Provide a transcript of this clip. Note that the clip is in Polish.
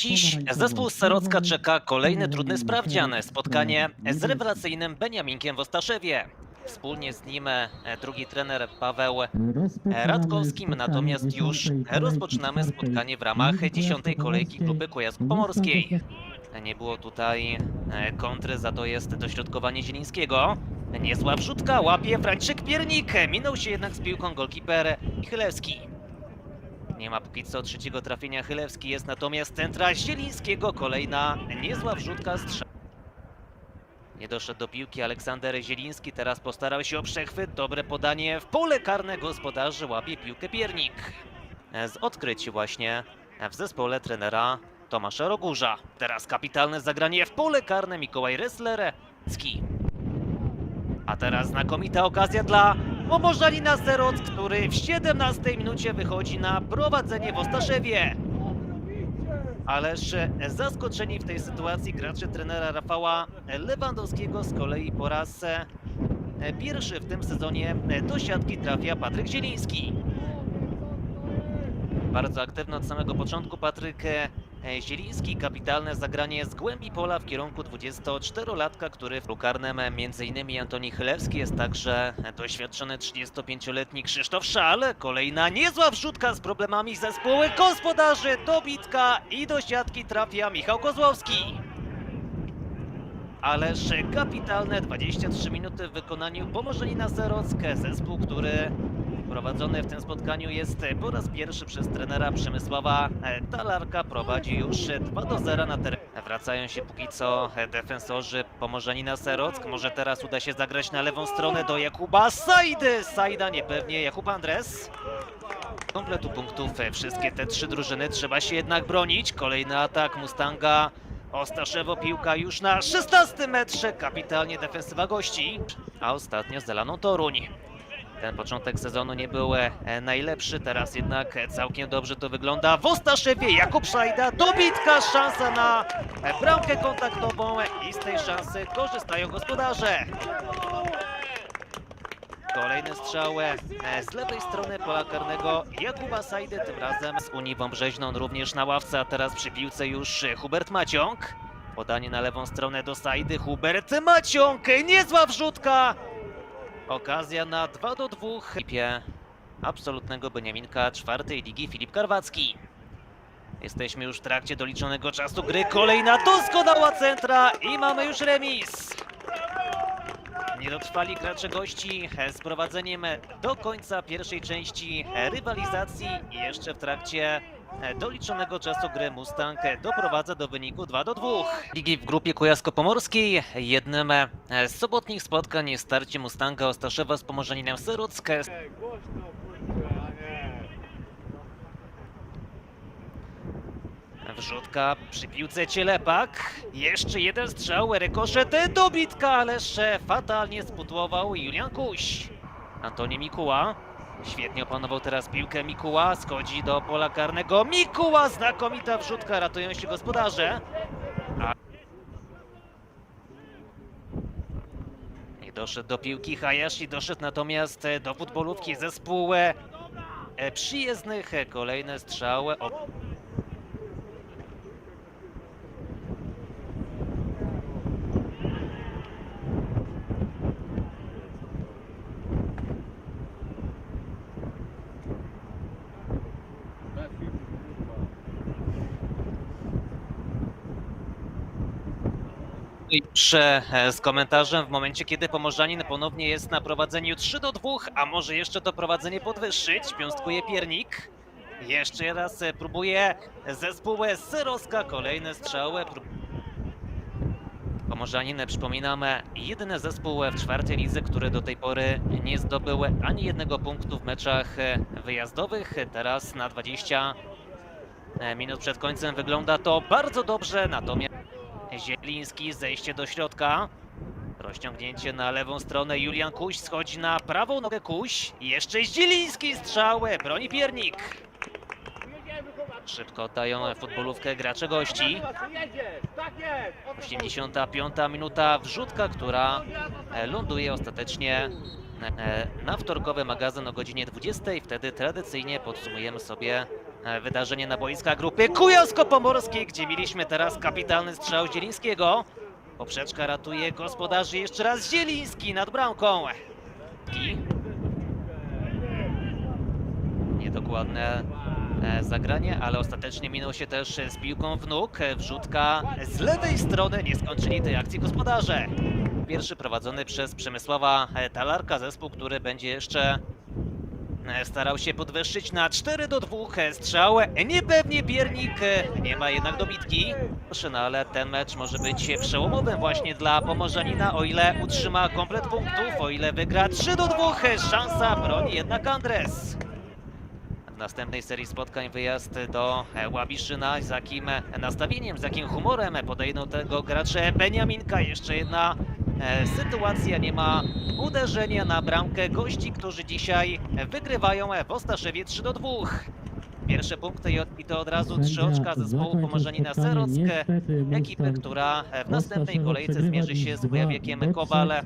Dziś zespół z Serocka czeka kolejny trudny sprawdzian. Spotkanie z rewelacyjnym Beniaminkiem w Ostaszewie. Wspólnie z nim e, drugi trener Paweł Radkowskim, natomiast już rozpoczynamy spotkanie w ramach dziesiątej kolejki grupy Kujawsko-Pomorskiej. Nie było tutaj e, kontry, za to jest dośrodkowanie Zielińskiego. Niezła wrzutka, łapie Franciszek Piernik, minął się jednak z piłką golkiper Chylewski. Nie ma póki co trzeciego trafienia Chylewski, jest natomiast centra Zielińskiego, kolejna niezła wrzutka strzał. Nie doszedł do piłki Aleksander Zieliński, teraz postarał się o przechwyt, dobre podanie w pole karne gospodarzy, łapie piłkę Piernik. Z odkryć właśnie w zespole trenera Tomasza Rogurza. Teraz kapitalne zagranie w pole karne Mikołaj Ressler. A teraz znakomita okazja dla Pomorzanina Seroc, który w 17 minucie wychodzi na prowadzenie w Ostaszewie. Ależ zaskoczeni w tej sytuacji gracze trenera Rafała Lewandowskiego z kolei po raz e, pierwszy w tym sezonie do siatki trafia Patryk Zieliński. Bardzo aktywny od samego początku Patryk e, Zieliński. Kapitalne zagranie z głębi pola w kierunku 24-latka, który w lukarnym m.in. Antoni Chylewski jest także doświadczony 35-letni Krzysztof Szal. Kolejna niezła wrzutka z problemami zespołu gospodarzy do bitka i do siatki trafia Michał Kozłowski. Ależ kapitalne 23 minuty w wykonaniu Pomorzenina Serockę. Zespół, który prowadzony w tym spotkaniu jest po raz pierwszy przez trenera Przemysława Talarka. Prowadzi już 2 do 0 na terenie. Wracają się póki co defensorzy Pomorzenina Serock. Może teraz uda się zagrać na lewą stronę do Jakuba Sajdy. Sajda niepewnie, Jakub Andres. Kompletu punktów wszystkie te trzy drużyny trzeba się jednak bronić. Kolejny atak Mustanga. Ostaszewo piłka już na 16 metrze. Kapitalnie defensywa gości. A ostatnio zalaną Toruń. Ten początek sezonu nie był e, najlepszy, teraz jednak całkiem dobrze to wygląda. W Ostaszewie Jakub Szajda, dobitka, szansa na e, bramkę kontaktową i z tej szansy korzystają gospodarze. Kolejny strzał e, z lewej strony pola karnego Jakuba Sajdy, tym razem z Unii Wąbrzeźną również na ławce, a teraz przy piłce już e, Hubert Maciąg. Podanie na lewą stronę do Sajdy, Hubert Maciąg, niezła wrzutka! Okazja na 2 do 2 w ekipie absolutnego Beniaminka czwartej ligi Filip Karwacki. Jesteśmy już w trakcie doliczonego czasu gry. Kolejna doskonała centra i mamy już remis. Nie dotrwali gracze gości z prowadzeniem do końca pierwszej części rywalizacji jeszcze w trakcie doliczonego czasu gry Mustang doprowadza do wyniku 2 do 2. Ligi w grupie Kujawsko-Pomorskiej. Jednym z sobotnich spotkań jest starcie Mustanga Ostaszewa z Pomorzaninem Serocka. Wrzutka przy piłce Cielepak. Jeszcze jeden strzał, rykoszet, dobitka, ależ fatalnie sputłował Julian Kuś. Antoni Mikuła. Świetnie opanował teraz piłkę Mikuła, schodzi do pola karnego. Mikuła, znakomita wrzutka, ratują się gospodarze. A... Doszedł do piłki Hayashi, doszedł natomiast do futbolówki zespół e, e, przyjezdnych. Kolejne strzały. O... Już e, z komentarzem w momencie, kiedy Pomorzanin ponownie jest na prowadzeniu 3 do 2, a może jeszcze to prowadzenie podwyższyć, piąstkuje Piernik. Jeszcze raz e, próbuje zespół Seroska, kolejne strzały. Pomorzanin, przypominamy, jedyny zespół w czwartej lidze, który do tej pory nie zdobył ani jednego punktu w meczach e, wyjazdowych. Teraz na 20 minut przed końcem wygląda to bardzo dobrze, natomiast Zieliński, zejście do środka. Rozciągnięcie na lewą stronę. Julian Kuś schodzi na prawą nogę Kuś. Jeszcze Zieliński strzał. Broni Piernik. Szybko oddają futbolówkę gracze gości. 85 minuta wrzutka, która ląduje ostatecznie e, na wtorkowy magazyn o godzinie 20. Wtedy tradycyjnie podsumujemy sobie wydarzenie na boiskach grupy Kujawsko-Pomorskiej, gdzie mieliśmy teraz kapitalny strzał Zielińskiego. Poprzeczka ratuje gospodarzy, jeszcze raz Zieliński nad bramką. I niedokładne e, zagranie, ale ostatecznie minął się też z piłką w nóg. E, Wrzutka z lewej strony, nie skończyli tej akcji gospodarze. Pierwszy prowadzony przez Przemysława e, Talarka, zespół, który będzie jeszcze e, starał się podwyższyć na 4 do 2 e, strzał. Niepewnie Piernik e, nie ma jednak dobitki. No ale ten mecz może być przełomowym właśnie dla Pomorzanina, o ile utrzyma komplet punktów, o ile wygra 3 do 2. e, Szansa broni jednak Andres. W następnej serii spotkań wyjazd do Łabiszyna. Z jakim nastawieniem, z jakim humorem podejdą tego gracze Beniaminka. Jeszcze jedna sytuacja, nie ma uderzenia na bramkę gości, którzy dzisiaj wygrywają e, w Ostaszewie 3 do 2. Pierwsze punkty i to od razu trzy oczka zespołu Pomorzanina Serock, ekipy, która e, w następnej kolejce zmierzy się z Wojawiekiem Kowale.